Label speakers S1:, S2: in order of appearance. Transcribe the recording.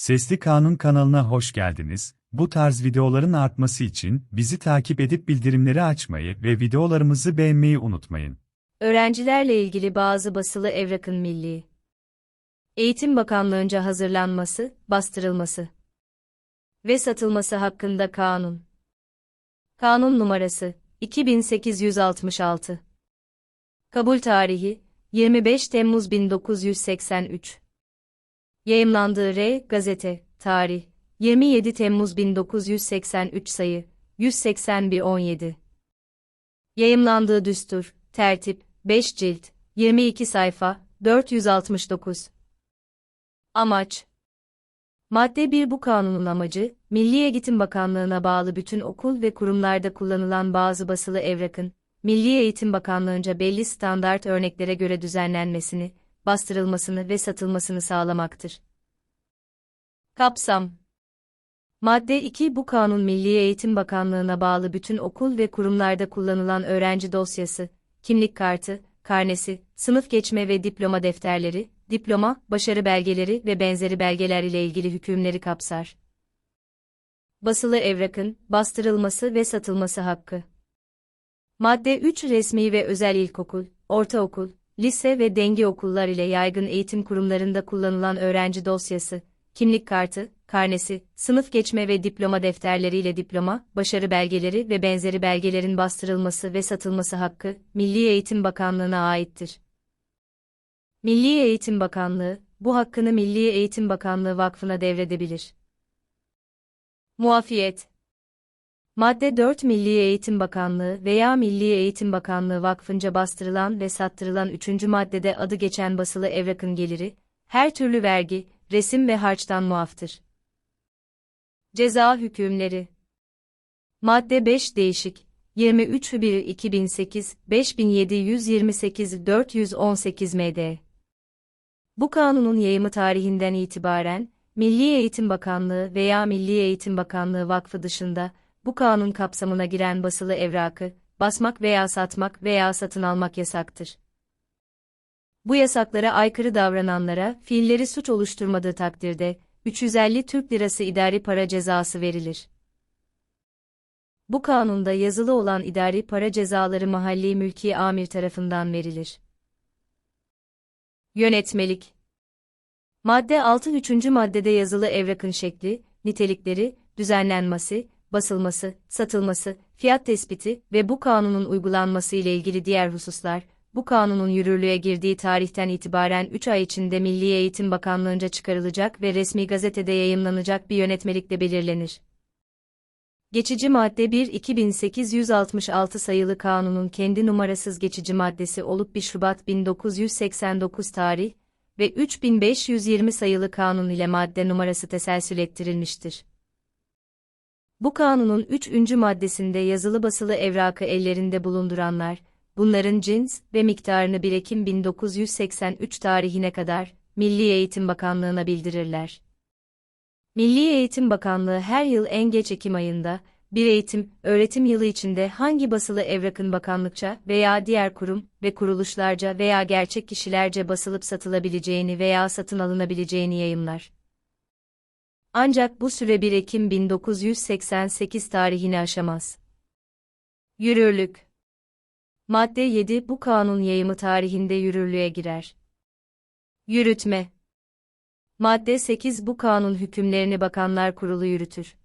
S1: Sesli Kanun kanalına hoş geldiniz. Bu tarz videoların artması için bizi takip edip bildirimleri açmayı ve videolarımızı beğenmeyi unutmayın.
S2: Öğrencilerle ilgili bazı basılı evrakın milli Eğitim Bakanlığı'nca hazırlanması, bastırılması ve satılması hakkında kanun. Kanun numarası 2866. Kabul tarihi 25 Temmuz 1983. Yayımlandığı R gazete tarih 27 Temmuz 1983 sayı 181 17. Yayımlandığı düstur tertip 5 cilt 22 sayfa 469. Amaç Madde 1 Bu kanunun amacı, Milli Eğitim Bakanlığı'na bağlı bütün okul ve kurumlarda kullanılan bazı basılı evrakın, Milli Eğitim Bakanlığı'nca belli standart örneklere göre düzenlenmesini, bastırılmasını ve satılmasını sağlamaktır. Kapsam Madde 2 Bu kanun Milli Eğitim Bakanlığı'na bağlı bütün okul ve kurumlarda kullanılan öğrenci dosyası, kimlik kartı, karnesi, sınıf geçme ve diploma defterleri, diploma, başarı belgeleri ve benzeri belgeler ile ilgili hükümleri kapsar. Basılı evrakın, bastırılması ve satılması hakkı. Madde 3 Resmi ve özel ilkokul, ortaokul, lise ve denge okullar ile yaygın eğitim kurumlarında kullanılan öğrenci dosyası, kimlik kartı, karnesi, sınıf geçme ve diploma defterleriyle diploma, başarı belgeleri ve benzeri belgelerin bastırılması ve satılması hakkı, Milli Eğitim Bakanlığı'na aittir. Milli Eğitim Bakanlığı, bu hakkını Milli Eğitim Bakanlığı Vakfı'na devredebilir. Muafiyet Madde 4 Milli Eğitim Bakanlığı veya Milli Eğitim Bakanlığı Vakfı'nca bastırılan ve sattırılan 3. maddede adı geçen basılı evrakın geliri, her türlü vergi, resim ve harçtan muaftır. Ceza hükümleri Madde 5 değişik 23 1 2008 5728 418 MD Bu kanunun yayımı tarihinden itibaren Milli Eğitim Bakanlığı veya Milli Eğitim Bakanlığı Vakfı dışında bu kanun kapsamına giren basılı evrakı basmak veya satmak veya satın almak yasaktır. Bu yasaklara aykırı davrananlara fiilleri suç oluşturmadığı takdirde 350 Türk Lirası idari para cezası verilir. Bu kanunda yazılı olan idari para cezaları mahalli mülki amir tarafından verilir. Yönetmelik Madde 6 3. maddede yazılı evrakın şekli, nitelikleri, düzenlenmesi, basılması, satılması, fiyat tespiti ve bu kanunun uygulanması ile ilgili diğer hususlar, bu kanunun yürürlüğe girdiği tarihten itibaren 3 ay içinde Milli Eğitim Bakanlığı'nca çıkarılacak ve resmi gazetede yayımlanacak bir yönetmelikle belirlenir. Geçici madde 1 2866 sayılı kanunun kendi numarasız geçici maddesi olup 1 Şubat 1989 tarih ve 3520 sayılı kanun ile madde numarası teselsül ettirilmiştir. Bu kanunun 3. maddesinde yazılı basılı evrakı ellerinde bulunduranlar, bunların cins ve miktarını 1 Ekim 1983 tarihine kadar Milli Eğitim Bakanlığı'na bildirirler. Milli Eğitim Bakanlığı her yıl en geç Ekim ayında, bir eğitim, öğretim yılı içinde hangi basılı evrakın bakanlıkça veya diğer kurum ve kuruluşlarca veya gerçek kişilerce basılıp satılabileceğini veya satın alınabileceğini yayımlar. Ancak bu süre 1 Ekim 1988 tarihini aşamaz. Yürürlük Madde 7 Bu kanun yayımı tarihinde yürürlüğe girer. Yürütme Madde 8 Bu kanun hükümlerini Bakanlar Kurulu yürütür.